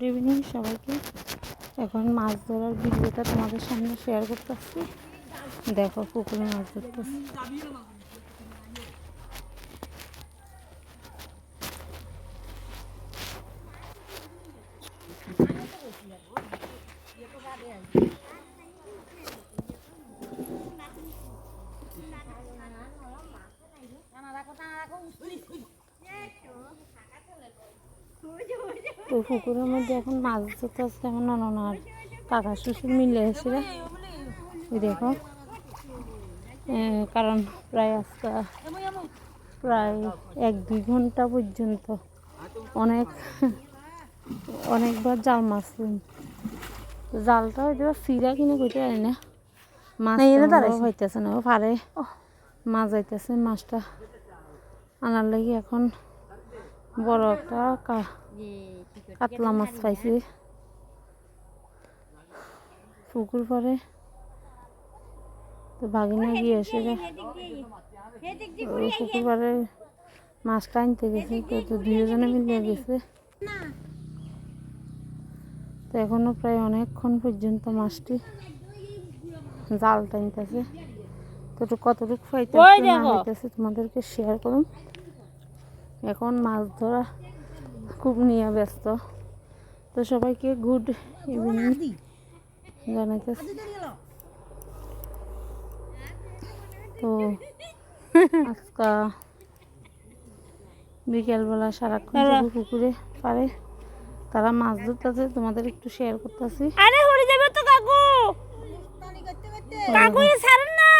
Good evening সবাইকে। এখন মাছ ধরার ভিডিওটা তোমাদের সামনে শেয়ার করতেছি। দেখো পুকুরে মাছ ধরতেছি। তো পুকুরের মধ্যে এখন মাছ ধরতে আসছে এখন নননার কাকা শ্বশুর মিলে এসে ওই দেখো। কারণ প্রায় আজকে প্রায় এক দুই ঘণ্টা পর্যন্ত অনেক অনেকবার জাল মারছিলাম তো জালটা হয়তো সিরা কিনে কইতে পারি না। মাছ হইতেছে না ও পারে। মাছ যাইতেছে মাছটা আনার লাগি এখন বড় একটা কাতলা মাছ পাইছি পুকুর পরে তো ভাগিনা গিয়ে এসে পুকুর পাড়ে মাছটা আনতে গেছে। তো দুজনে মিলে গেছে। তো এখনও প্রায় অনেকক্ষণ পর্যন্ত মাছটি জাল টানতেছে। তো কতটুকু পাইতেছে না হইতেছে তোমাদেরকে শেয়ার করুন। এখন মাছ ধরা খুব নিয়ে ব্যস্ত। তো সবাইকে গুড ইভিনিং জানাইতেছি। তো আজকা বিকেলবেলা সারাক্ষণ পুকুরে পারে তারা মাছ ধরতেছে তোমাদের একটু শেয়ার করতেছি। আরে যাবে তো কাকু। কাকু ছাড়েন না।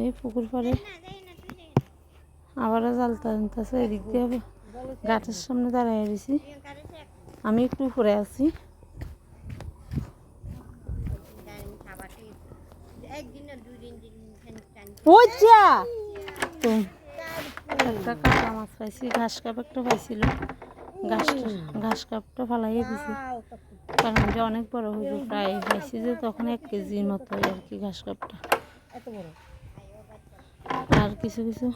এই পুকুর পাড়ে আবারও জাল টানতেছে এদিক দিয়ে গাছের সামনে দাঁড়ায় রয়েছি। আমি একটু উপরে আছি। যা একটা মাছ পাইছি ঘাস কাপ একটা পাইছিল। ঘাস ঘাস কাপটা ফালাইয়ে দিছি। কারণ এটা অনেক বড় প্রায় পাইছি যে তখন এক কেজির মতো আর কি ঘাস কাপটা। আর কিছু কিছু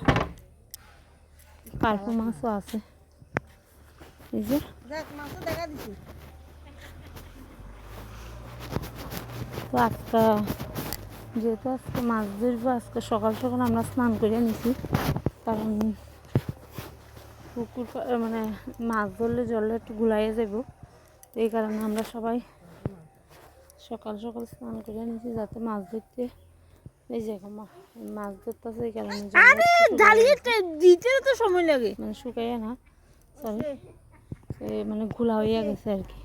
কার্পু মাছও আছে। এই যে। তো আজকে যেহেতু আজকে মাছ ধরবো আজকে সকাল সকাল আমরা স্নান করে নিছি। কারণ পুকুর মানে মাছ ধরলে জলে একটু গুলাইয়ে যাব তো এই কারণে আমরা সবাই সকাল সকাল স্নান করে নিছি যাতে মাছ ধরতে এই যে এখন মা- মাছ ধরতেছে এই কারণে আরে একটু দিতে তো সময় লাগে। মানে শুকাইয়ে না সরি মানে ঘোলা হইয়া গেছে আর কি।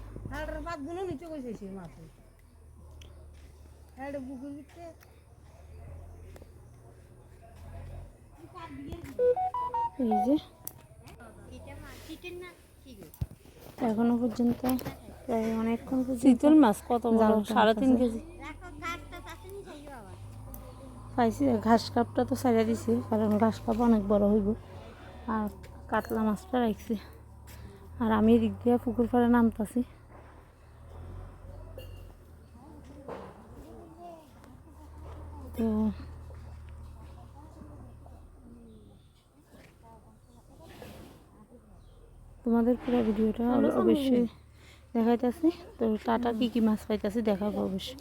এই যে। এখনও পর্যন্ত প্রায় অনেকক্ষণ শীতল মাছ কত বড়? সাড়ে তিন কেজি। পাইছি ঘাস কাপটা তো ছাড়িয়ে দিছি কারণ ঘাস কাপ অনেক বড় হইব। আর কাতলা মাছটা রাখছি আর আমি এদিক দিয়ে পুকুর পাড়ে নামতাছি। তো তোমাদের পুরো ভিডিওটা অবশ্যই দেখাইতেছি। তো টাটা কি কি মাছ পাইতেছি দেখাবো অবশ্যই।